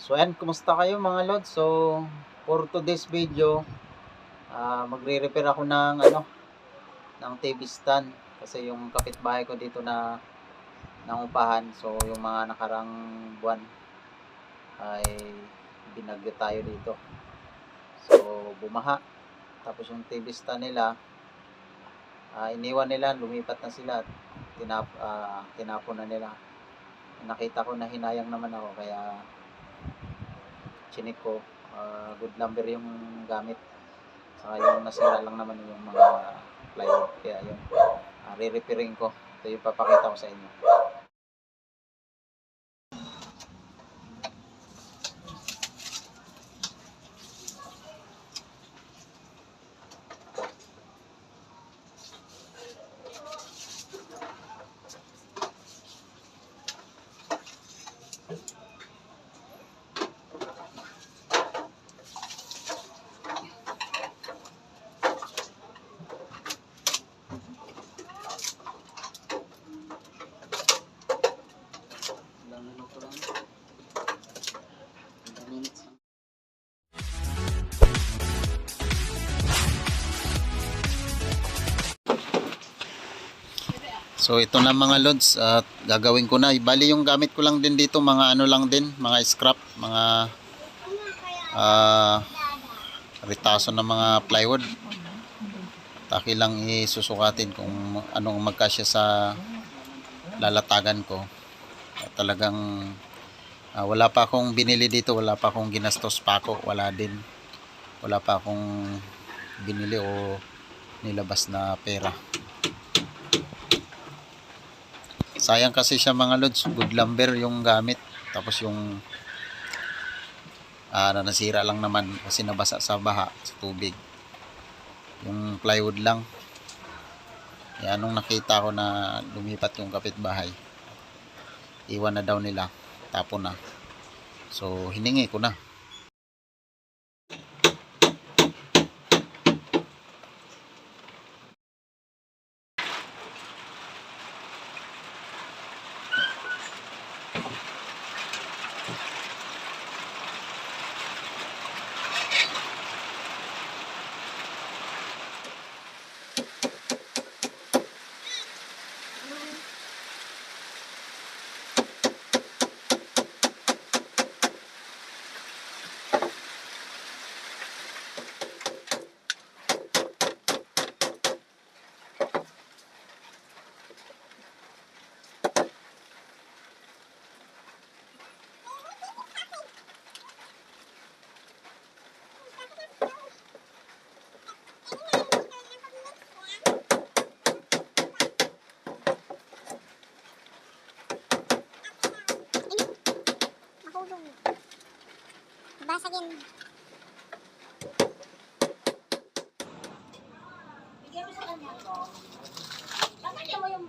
So ayan, kumusta kayo mga lord? So for today's video, ah magre-repair ako ng ano ng TV stand kasi yung kapitbahay ko dito na nangupahan. So yung mga nakarang buwan ay binagyo tayo dito. So bumaha. Tapos yung TV stand nila ah, iniwan nila, lumipat na sila. Tinap, ah, tinapon na nila. Nakita ko na hinayang naman ako kaya chinik ko. Ah, good lumber yung gamit. Saka yung nasira lang naman yung mga plywood. Kaya yun, ah, re-repairing ko. Ito yung papakita ko sa inyo. So ito na mga lods at gagawin ko na. Bali yung gamit ko lang din dito mga ano lang din, mga scrap, mga ah ritaso ng mga plywood. Taki lang isusukatin kung anong magkasya sa lalatagan ko. At talagang ah, wala pa akong binili dito, wala pa akong ginastos pa ako, wala din. Wala pa akong binili o nilabas na pera. Sayang kasi siya mga lods, good lumber yung gamit. Tapos yung ah, na nasira lang naman kasi nabasa sa baha, sa tubig. Yung plywood lang. Yan, nung nakita ko na lumipat yung kapitbahay, iwan na daw nila, tapon na. So, hiningi ko na.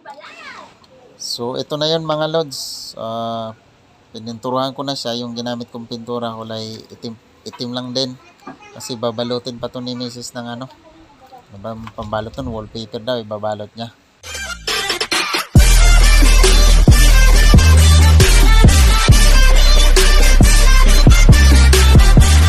Balat? So, ito na yun mga lods. Ah, pininturahan ko na siya. Yung ginamit kong pintura, kulay itim, itim lang din. Kasi babalutin pa to ni Mrs. ng ano. Diba, pambalot nun, wallpaper daw, ibabalot niya.